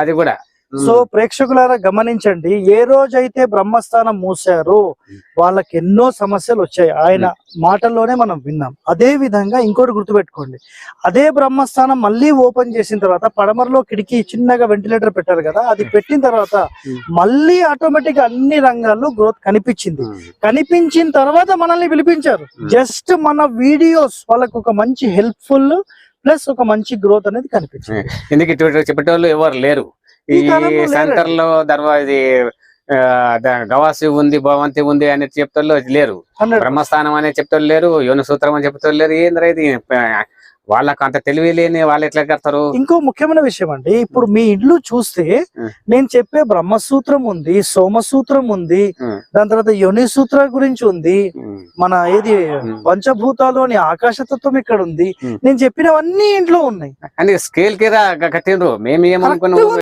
అది కూడా. సో ప్రేక్షకులారా గమనించండి ఏ రోజైతే బ్రహ్మస్థానం మూసారో వాళ్ళకి ఎన్నో సమస్యలు వచ్చాయి. ఆయన మాటల్లోనే మనం విన్నాం. అదే విధంగా ఇంకోటి గుర్తుపెట్టుకోండి. అదే బ్రహ్మస్థానం మళ్ళీ ఓపెన్ చేసిన తర్వాత పడమరలో కిటికీ చిన్నగా వెంటిలేటర్ పెట్టారు కదా అది పెట్టిన తర్వాత. మళ్ళీ ఆటోమేటిక్ అన్ని రంగాల్లో గ్రోత్ కనిపించింది. కనిపించిన తర్వాత మనల్ని పిలిపించారు. జస్ట్ మన వీడియోస్ వాళ్ళకు ఒక మంచి హెల్ప్ఫుల్ ప్లస్ ఒక మంచి గ్రోత్ అనేది కనిపించింది. ఎందుకు ఇటువంటి చెప్పేటోళ్ళు ఎవరు లేరు. ఈ. సెంటర్లో దర్వా ఇది ఆ, ద- గవాసి ఉంది భవంతి ఉంది అని చెప్తాళ్ళు లేరు. బ్రహ్మస్థానం అనే చెప్తారు లేరు యోని సూత్రం అని చెప్తారు లేరు. ఏంద్రా ఇది? వాళ్ళకి అంత తెలివి లేని వాళ్ళు ఎట్లా కడతారు ఇంకో ముఖ్యమైన విషయం అండి ఇప్పుడు మీ ఇల్లు చూస్తే. నేను చెప్పే బ్రహ్మసూత్రం ఉంది సోమసూత్రం ఉంది. దాని తర్వాత యోని సూత్ర గురించి ఉంది. మన ఏది. పంచభూతాలు అని ఆకాశతత్వం ఇక్కడ ఉంది. నేను చెప్పినవన్నీ ఇంట్లో ఉన్నాయి అని స్కేల్కి రా కట్టిండ్రు మేము ఏమనుకున్నాం